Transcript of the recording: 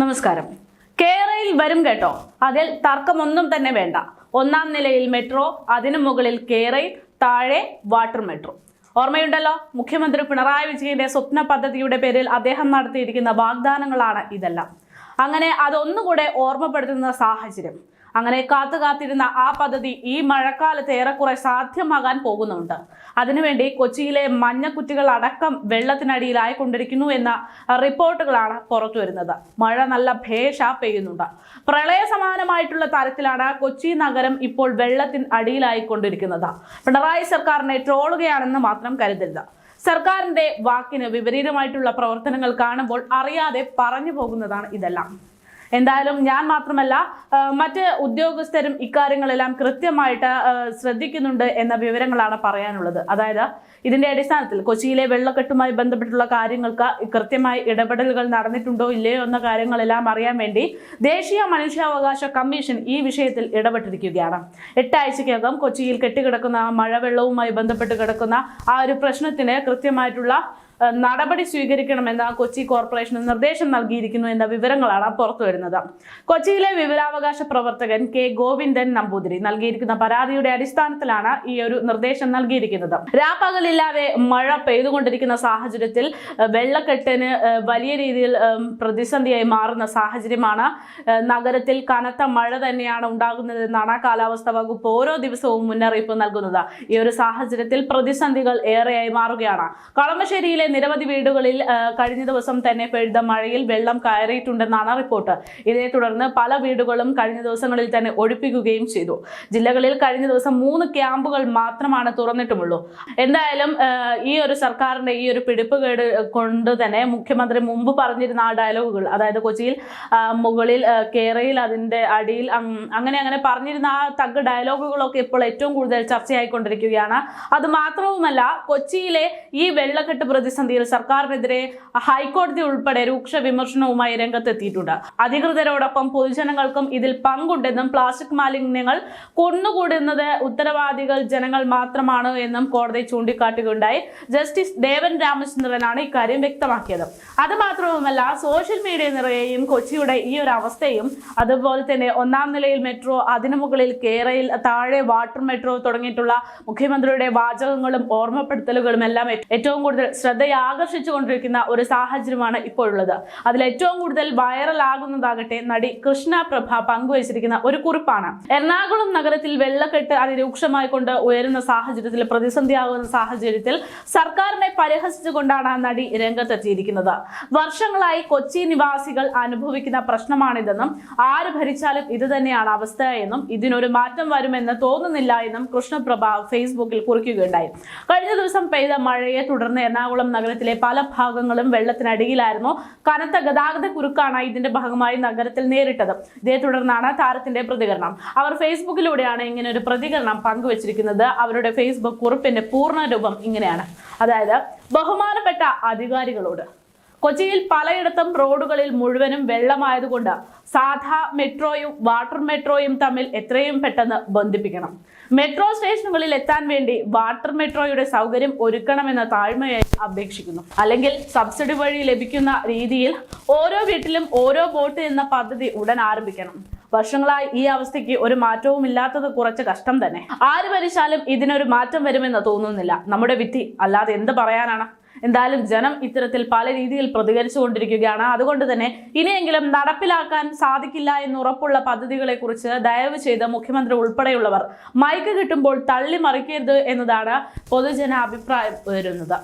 നമസ്കാരം. കേരളയിൽ വരും കേട്ടോ. അതിൽ തർക്കമൊന്നും തന്നെ വേണ്ട. ഒന്നാം നിലയിൽ മെട്രോ അതിനു മുകളിൽ കേരയിൽ താഴെ വാട്ടർ മെട്രോ. ഓർമ്മയുണ്ടല്ലോ? മുഖ്യമന്ത്രി പിണറായി വിജയന്റെ സ്വപ്ന പദ്ധതിയുടെ പേരിൽ അദ്ദേഹം നടത്തിയിരിക്കുന്ന വാഗ്ദാനങ്ങളാണ് ഇതെല്ലാം. അങ്ങനെ അതൊന്നുകൂടെ ഓർമ്മപ്പെടുത്തുന്ന സാഹചര്യം. അങ്ങനെ കാത്തു കാത്തിരുന്ന ആ പദ്ധതി ഈ മഴക്കാലത്ത് ഏറെക്കുറെ സാധ്യമാകാൻ പോകുന്നുണ്ട്. അതിനുവേണ്ടി കൊച്ചിയിലെ മഞ്ഞക്കുറ്റികൾ അടക്കം വെള്ളത്തിനടിയിലായിക്കൊണ്ടിരിക്കുന്നു എന്ന റിപ്പോർട്ടുകളാണ് പുറത്തു വരുന്നത്. മഴ നല്ല ഭേഷ പെയ്യുന്നുണ്ട്. പ്രളയ സമാനമായിട്ടുള്ള തരത്തിലാണ് കൊച്ചി നഗരം ഇപ്പോൾ വെള്ളത്തിന് അടിയിലായിക്കൊണ്ടിരിക്കുന്നത് പിണറായി സർക്കാരിനെ ട്രോളുകയാണെന്ന് മാത്രം കരുതരുത്. സർക്കാരിന്റെ വാക്കിന് വിപരീതമായിട്ടുള്ള പ്രവർത്തനങ്ങൾ കാണുമ്പോൾ അറിയാതെ പറഞ്ഞു പോകുന്നതാണ് ഇതെല്ലാം. എന്തായാലും ഞാൻ മാത്രമല്ല മറ്റ് ഉദ്യോഗസ്ഥരും ഇക്കാര്യങ്ങളെല്ലാം കൃത്യമായിട്ട് ശ്രദ്ധിക്കുന്നുണ്ട് എന്ന വിവരങ്ങളാണ് പറയാനുള്ളത്. അതായത് ഇതിന്റെ അടിസ്ഥാനത്തിൽ കൊച്ചിയിലെ വെള്ളക്കെട്ടുമായി ബന്ധപ്പെട്ടുള്ള കാര്യങ്ങൾക്ക് കൃത്യമായി ഇടപെടലുകൾ നടന്നിട്ടുണ്ടോ ഇല്ലയോ എന്ന കാര്യങ്ങളെല്ലാം അറിയാൻ വേണ്ടി ദേശീയ മനുഷ്യാവകാശ കമ്മീഷൻ ഈ വിഷയത്തിൽ ഇടപെട്ടിരിക്കുകയാണ്. എട്ടാഴ്ചക്കകം കൊച്ചിയിൽ കെട്ടിക്കിടക്കുന്ന മഴവെള്ളവുമായി ബന്ധപ്പെട്ട് കിടക്കുന്ന ആ ഒരു പ്രശ്നത്തിന് കൃത്യമായിട്ടുള്ള നടപടി സ്വീകരിക്കണമെന്ന് കൊച്ചി കോർപ്പറേഷന് നിർദ്ദേശം നൽകിയിരിക്കുന്നു എന്ന വിവരങ്ങളാണ് പുറത്തു വരുന്നത്. കൊച്ചിയിലെ വിവരാവകാശ പ്രവർത്തകൻ കെ ഗോവിന്ദൻ നമ്പൂതിരി നൽകിയിരിക്കുന്ന പരാതിയുടെ അടിസ്ഥാനത്തിലാണ് ഈ ഒരു നിർദ്ദേശം നൽകിയിരിക്കുന്നത്. രാപ്പകലില്ലാതെ മഴ പെയ്തുകൊണ്ടിരിക്കുന്ന സാഹചര്യത്തിൽ വെള്ളക്കെട്ടിന് വലിയ രീതിയിൽ പ്രതിസന്ധിയായി മാറുന്ന സാഹചര്യമാണ് നഗരത്തിൽ കനത്ത മഴ തന്നെയാണ് ഉണ്ടാകുന്നതെന്നാണ് കാലാവസ്ഥാ വകുപ്പ് ഓരോ ദിവസവും മുന്നറിയിപ്പ് നൽകുന്നത്. ഈ ഒരു സാഹചര്യത്തിൽ പ്രതിസന്ധികൾ ഏറെയായി മാറുകയാണ്. കളമശ്ശേരിയിലെ നിരവധി വീടുകളിൽ കഴിഞ്ഞ ദിവസം തന്നെ പെയ്ത മഴയിൽ വെള്ളം കയറിയിട്ടുണ്ടെന്നാണ് റിപ്പോർട്ട്. ഇതേ തുടർന്ന് പല വീടുകളും കഴിഞ്ഞ ദിവസങ്ങളിൽ തന്നെ ഒഴിപ്പിക്കുകയും ചെയ്തു. ജില്ലകളിൽ കഴിഞ്ഞ ദിവസം മൂന്ന് ക്യാമ്പുകൾ മാത്രമാണ് തുറന്നിട്ടുമുള്ളൂ. എന്തായാലും ഈ ഒരു സർക്കാരിന്റെ ഈ ഒരു പിടിപ്പുകേട് കൊണ്ട് തന്നെ മുഖ്യമന്ത്രി മുമ്പ് പറഞ്ഞിരുന്ന ആ ഡയലോഗുകൾ അതായത് കൊച്ചിയിൽ മുകളിൽ കേരയിൽ അതിന്റെ അടിയിൽ അങ്ങനെ അങ്ങനെ പറഞ്ഞിരുന്ന ആ തഗ് ഡയലോഗുകളൊക്കെ ഇപ്പോൾ ഏറ്റവും കൂടുതൽ ചർച്ചയായിക്കൊണ്ടിരിക്കുകയാണ്. അത് മാത്രവുമല്ല കൊച്ചിയിലെ ഈ വെള്ളക്കെട്ട് പ്രതിസന്ധിയിൽ സർക്കാരിനെതിരെ ഹൈക്കോടതി ഉൾപ്പെടെ രൂക്ഷ വിമർശനവുമായി രംഗത്തെത്തിയിട്ടുണ്ട്. അധികൃതരോടൊപ്പം പൊതുജനങ്ങൾക്കും ഇതിൽ പങ്കുണ്ടെന്നും പ്ലാസ്റ്റിക് മാലിന്യങ്ങൾ കൊന്നുകൂടുന്നത് ഉത്തരവാദികൾ ജനങ്ങൾ മാത്രമാണ് എന്നും കോടതി ചൂണ്ടിക്കാട്ടുകയുണ്ടായി. ജസ്റ്റിസ് ദേവൻ രാമചന്ദ്രനാണ് ഇക്കാര്യം വ്യക്തമാക്കിയത്. അത് മാത്രവുമല്ല സോഷ്യൽ മീഡിയ നിറയെയും കൊച്ചിയുടെ ഈ ഒരു അവസ്ഥയും അതുപോലെ തന്നെ ഒന്നാം നിലയിൽ മെട്രോ അതിനു മുകളിൽ കേരയിൽ താഴെ വാട്ടർ മെട്രോ തുടങ്ങിയിട്ടുള്ള മുഖ്യമന്ത്രിയുടെ വാചകങ്ങളും ഓർമ്മപ്പെടുത്തലുകളും എല്ലാം ഏറ്റവും കൂടുതൽ ശ്രദ്ധയാകർഷിച്ചുകൊണ്ടിരിക്കുന്ന ഒരു സാഹചര്യമാണ് ഇപ്പോഴുള്ളത്. അതിൽ ഏറ്റവും കൂടുതൽ വൈറലാകുന്നതാകട്ടെ നടി കൃഷ്ണ പ്രഭ പങ്കുവച്ചിരിക്കുന്ന ഒരു കുറിപ്പാണ്. എറണാകുളം നഗരത്തിൽ വെള്ളക്കെട്ട് അതിരൂക്ഷമായി കൊണ്ട് ഉയരുന്ന സാഹചര്യത്തിൽ പ്രതിസന്ധിയാകുന്ന സാഹചര്യത്തിൽ സർക്കാരിനെ പരിഹസിച്ചുകൊണ്ടാണ് നടി രംഗത്തെത്തിയിരിക്കുന്നത്. വർഷങ്ങളായി കൊച്ചി നിവാസികൾ അനുഭവിക്കുന്ന പ്രശ്നമാണിതെന്നും ആര് ഭരിച്ചാലും ഇത് തന്നെയാണ് അവസ്ഥ എന്നും ഇതിനൊരു മാറ്റം വരുമെന്ന് തോന്നുന്നില്ല എന്നും കൃഷ്ണപ്രഭ ഫേസ്ബുക്കിൽ കുറിക്കുകയുണ്ടായി. കഴിഞ്ഞ ദിവസം പെയ്ത മഴയെ തുടർന്ന് എറണാകുളം നഗരത്തിലെ പല ഭാഗങ്ങളും വെള്ളത്തിനടിയിലായിരുന്നു. കനത്ത ഗതാഗത കുരുക്കാണ് ഇതിന്റെ ഭാഗമായി നഗരത്തിൽ നേരിട്ടത്. ഇതേ തുടർന്നാണ് താരത്തിന്റെ പ്രതികരണം. അവർ ഫേസ്ബുക്കിലൂടെയാണ് ഇങ്ങനെ ഒരു പ്രതികരണം പങ്കുവച്ചിരിക്കുന്നത്. അവരുടെ ഫേസ്ബുക്ക് കുറിപ്പിന്റെ പൂർണ രൂപം ഇങ്ങനെയാണ്. അതായത് ബഹുമാനപ്പെട്ട അധികാരികളോട് കൊച്ചിയിൽ പലയിടത്തും റോഡുകളിൽ മുഴുവനും വെള്ളമായതുകൊണ്ട് സാധാ മെട്രോയും വാട്ടർ മെട്രോയും തമ്മിൽ എത്രയും പെട്ടെന്ന് ബന്ധിപ്പിക്കണം. മെട്രോ സ്റ്റേഷനുകളിൽ എത്താൻ വേണ്ടി വാട്ടർ മെട്രോയുടെ സൗകര്യം ഒരുക്കണമെന്ന താഴ്മയായി അപേക്ഷിക്കുന്നു. അല്ലെങ്കിൽ സബ്സിഡി വഴി ലഭിക്കുന്ന രീതിയിൽ ഓരോ വീട്ടിലും ഓരോ ബോട്ട് എന്ന പദ്ധതി ഉടൻ ആരംഭിക്കണം. വർഷങ്ങളായി ഈ അവസ്ഥയ്ക്ക് ഒരു മാറ്റവും ഇല്ലാത്തത് കുറച്ച് കഷ്ടം തന്നെ. ആര് ഭരിച്ചാലും ഇതിനൊരു മാറ്റം വരുമെന്ന് തോന്നുന്നില്ല. നമ്മുടെ വിധി അല്ലാതെ എന്ത് പറയാനാണ്? എന്തായാലും ജനം ഇത്തരത്തിൽ പല രീതിയിൽ പ്രതികരിച്ചു കൊണ്ടിരിക്കുകയാണ്. അതുകൊണ്ട് തന്നെ ഇനിയെങ്കിലും നടപ്പിലാക്കാൻ സാധിക്കില്ല എന്ന് ഉറപ്പുള്ള പദ്ധതികളെ കുറിച്ച് ദയവ് ചെയ്ത് മുഖ്യമന്ത്രി ഉൾപ്പെടെയുള്ളവർ മൈക്ക് കിട്ടുമ്പോൾ തള്ളി മറിക്കരുത് എന്നതാണ് പൊതുജന അഭിപ്രായം ഉയരുന്നത്.